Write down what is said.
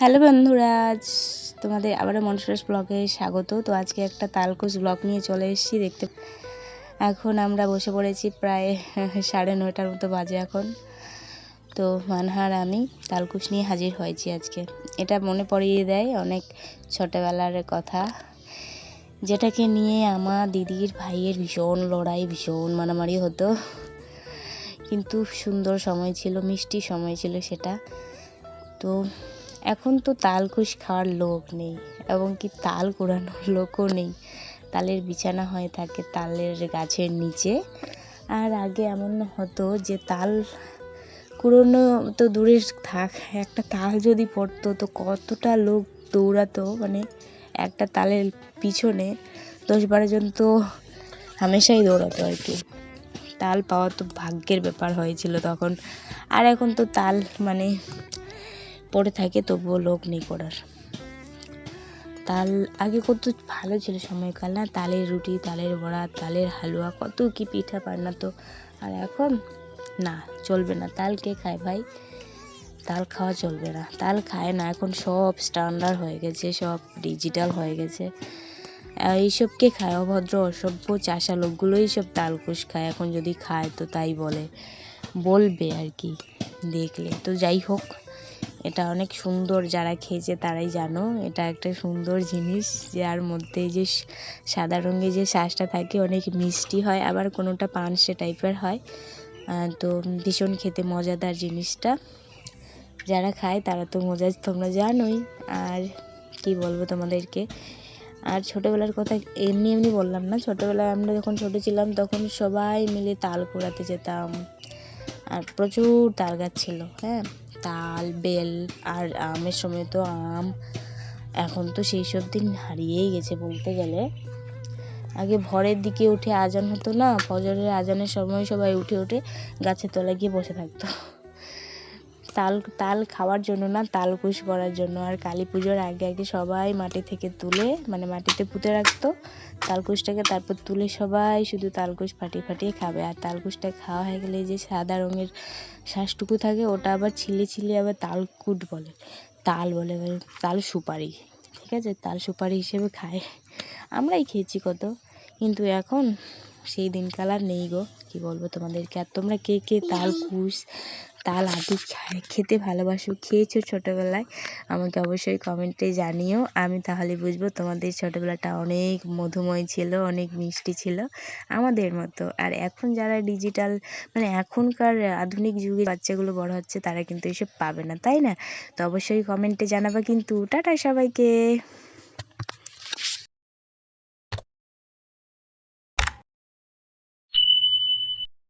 Hello বন্ধুরা, আজ তোমাদের আবারও মনসুরাস ব্লগে স্বাগত। তো আজকে একটা তালকুশ ব্লগ নিয়ে চলে এসেছি, দেখতে এখন আমরা বসে পড়েছি প্রায় সাড়ে নয়টার মতো বাজে এখন। তো মানহার আমি তালকুশ নিয়ে হাজির হয়েছি আজকে। এটা মনে পড়িয়ে দেয় অনেক ছোটোবেলার কথা, যেটাকে নিয়ে আমার দিদির ভাইয়ের ভীষণ লড়াই, ভীষণ মারামারি হতো। কিন্তু সুন্দর সময় ছিল, মিষ্টি সময় ছিল সেটা। তো এখন তো তালকুশ খাওয়ার লোক নেই এবং কি তাল কুড়ানোর লোকও নেই। তালের বিছানা হয়ে থাকে তালের গাছের নিচে। আর আগে এমন হতো যে তাল কুড়োনো তো দূরে থাক, একটা তাল যদি পড়তো তো কতটা লোক দৌড়াতো। মানে একটা তালের পিছনে দশ বারো জন তো হামেশাই দৌড়াতো আর কি। তাল পাওয়া তো ভাগ্যের ব্যাপার হয়েছিল তখন। আর এখন তো তাল মানে পড়ে থাকে, তবুও লোক নেই করার তাল আগে কত ভালো ছিল সময়কাল না? তালের রুটি, তালের বড়া, তালের হালুয়া, কত কি পিঠা পান্না তো। আর এখন? না, চলবে না। তাল কে খায় ভাই? তাল খাওয়া চলবে না। তাল খায় না, এখন সব স্ট্যান্ডার্ড হয়ে গেছে, সব ডিজিটাল হয়ে গেছে। এইসব কে খায়? অভদ্র, অসভ্য, চাষা লোকগুলোই সব তালকুশ খায়। এখন যদি খায় তো তাই বলে। বলবে আর কি, দেখলে। তো যাই হোক। এটা অনেক সুন্দর যারা খেয়েছে তারাই জানো। এটা একটা সুন্দর জিনিস, যার মধ্যে যে সাদা রঙের যে শ্বাসটা থাকে অনেক মিষ্টি হয়, আবার কোনোটা পানসে টাইপের হয়। তো ভীষণ খেতে মজাদার জিনিসটা। যারা খায় তারা তো মজা, তোমরা জানোই। আর কি বলব তোমাদেরকে? আর ছোটোবেলার কথা এমনি এমনি বললাম না, ছোটোবেলায় আমরা যখন ছোটো ছিলাম তখন সবাই মিলে তাল কুড়াতে যেতাম। আর প্রচুর তাল গাছ ছিল হ্যাঁ? তাল, বেল আর আমের সময় তো আম। এখন তো সেই সব দিন হারিয়েই গেছে বলতে গেলে। আগে ভোরের দিকে উঠে আজান হতো না, ফজরের আজানের সময় সবাই উঠে উঠে গাছের তলায় গিয়ে বসে থাকতো। তাল তাল খাওয়ার জন্য না, তাল কুশ করার জন্য। আর কালী পুজোর আগে আগে সবাই মাটি থেকে তুলে মানে মাটিতে পুঁতে রাখতো। তালকুশটাকে তারপর তুলে সবাই শুধু তালকুশ ফাটিয়ে ফাটিয়ে খাবে। আর তালকুশটা খাওয়া হয়ে গেলে যে সাদা রঙের শ্বাসটুকু থাকে, ওটা আবার ছিলে ছিলে আবার তালকুট বলে। তাল বলে তাল সুপারি। ঠিক আছে? তাল সুপারি হিসেবে খায়। আমরাই খেয়েছি কত। কিন্তু এখন সেই দিনকাল আর নেই গো। কী বলব তোমাদেরকে? আর তোমরা কে কে তাল কুশ তাল আদি খেতে ভালোবাসো, খেয়েছো ছোটোবেলায়? আমাকে অবশ্যই কমেন্টে জানিও। আমি তাহলে বুঝব তোমাদের ছোটোবেলাটা অনেক মধুময় ছিল, অনেক মিষ্টি ছিল আমাদের মতো। আর এখন যারা ডিজিটাল মানে এখনকার আধুনিক যুগে বাচ্চাগুলো বড় হচ্ছে, তারা কিন্তু এসব পাবে না, তাই না? তো অবশ্যই কমেন্টে জানাবা কিন্তু। টাটা সবাইকে!